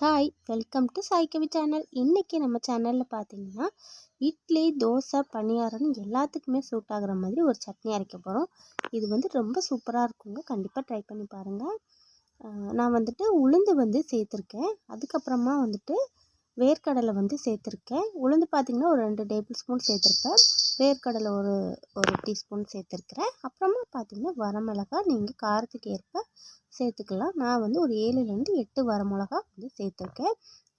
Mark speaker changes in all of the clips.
Speaker 1: Hi welcome to Sai Kavi channel இன்றைக்கி நம்ம சேனலில் பார்த்தீங்கன்னா இட்லி தோசை பணியாரம்னு எல்லாத்துக்குமே சூட் ஆகிற மாதிரி ஒரு சட்னி அரைக்க போகிறோம் இது வந்து ரொம்ப சூப்பராக இருக்குங்க. கண்டிப்பாக ட்ரை பண்ணி பாருங்கள் நான் வந்துட்டு உளுந்து வந்து சேர்த்துருக்கேன். அதுக்கப்புறமா வந்துட்டு வேர்க்கடலை வந்து சேர்த்துருக்கேன். உளுந்து பார்த்திங்கன்னா ஒரு ரெண்டு டேபிள் ஸ்பூன் சேர்த்துருப்பேன். வேர்க்கடலை ஒரு ஒரு டீஸ்பூன் சேர்த்துருக்குறேன். அப்புறமா பார்த்திங்கன்னா வரமிளகா நீங்கள் காரத்துக்கு ஏற்ப சேர்த்துக்கலாம். நான் வந்து ஒரு ஏழுலேருந்து எட்டு வரமிளகா வந்து சேர்த்துருக்கேன்.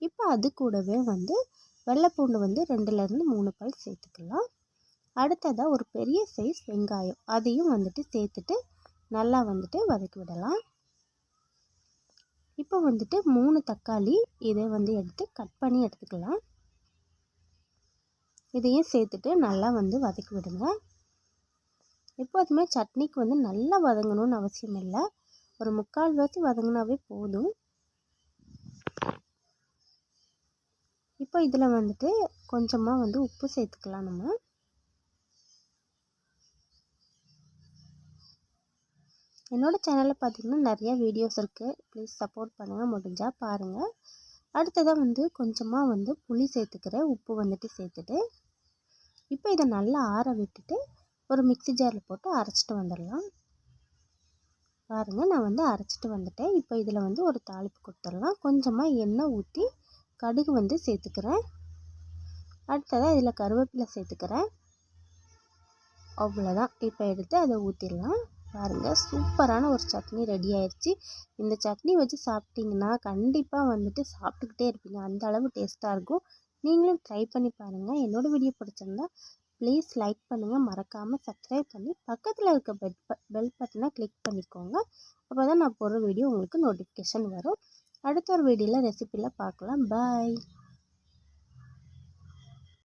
Speaker 1: இப்போ அது கூடவே வந்து வெள்ளைப்பூண்டு வந்து ரெண்டுலேருந்து மூணு பல் சேர்த்துக்கலாம். அடுத்ததாக ஒரு பெரிய சைஸ் வெங்காயம். அதையும் வந்துட்டு சேர்த்துட்டு நல்லா வந்துட்டு வதக்கி விடலாம். இப்போ வந்துட்டு மூணு தக்காளி இதை வந்து எடுத்து கட் பண்ணி எடுத்துக்கலாம். இதையும் சேர்த்துட்டு நல்லா வந்து வதக்கி விடுங்க. எப்போதுமே சட்னிக்கு வந்து நல்லா வதங்கணும்னு அவசியம் இல்லை. ஒரு முக்கால் வாசி வதங்கினாவே போதும். இப்போ இதில் வந்துட்டு கொஞ்சமாக வந்து உப்பு சேர்த்துக்கலாம் நம்ம. என்னோடய சேனலில் பார்த்திங்கன்னா நிறையா வீடியோஸ் இருக்குது ப்ளீஸ் சப்போர்ட் பண்ணுங்கள் முடிஞ்சால் பாருங்கள் அடுத்ததாக வந்து கொஞ்சமாக வந்து புளி சேர்த்துக்கிறேன் உப்பு வந்துட்டு சேர்த்துட்டு இப்போ இதை நல்லா ஆற விட்டுட்டு ஒரு மிக்சி ஜாரில் போட்டு அரைச்சிட்டு வந்துடலாம். பாருங்கள் நான் வந்து அரைச்சிட்டு வந்துட்டேன். இப்போ இதில் வந்து ஒரு தாளிப்பு கொடுத்துடலாம். கொஞ்சமாக எண்ணெய் ஊற்றி கடுகு வந்து சேர்த்துக்கிறேன். அடுத்ததாக இதில் கருவேப்பிலை சேர்த்துக்கிறேன். அவ்வளோதான். இப்போ எடுத்து அதை ஊற்றிடலாம் பாருங்கள் சூப்பரான ஒரு சட்னி ரெடி ஆயிடுச்சு இந்த சட்னி வச்சு சாப்பிட்டிங்கன்னா கண்டிப்பாக வந்துட்டு சாப்பிட்டுக்கிட்டே இருப்பீங்க. அந்த அளவு டேஸ்ட்டாக இருக்கும். நீங்களும் ட்ரை பண்ணி பாருங்கள் என்னோடய வீடியோ பிடிச்சிருந்தா ப்ளீஸ் லைக் பண்ணுங்கள் மறக்காமல் சப்ஸ்கிரைப் பண்ணி பக்கத்தில் இருக்க பெல் பெல் பட்டனை கிளிக் பண்ணிக்கோங்க. அப்போ தான் நான் போடுற வீடியோ உங்களுக்கு நோட்டிஃபிகேஷன் வரும். அடுத்த ஒரு வீடியோவில் ரெசிப்பியில் பார்க்கலாம். பாய்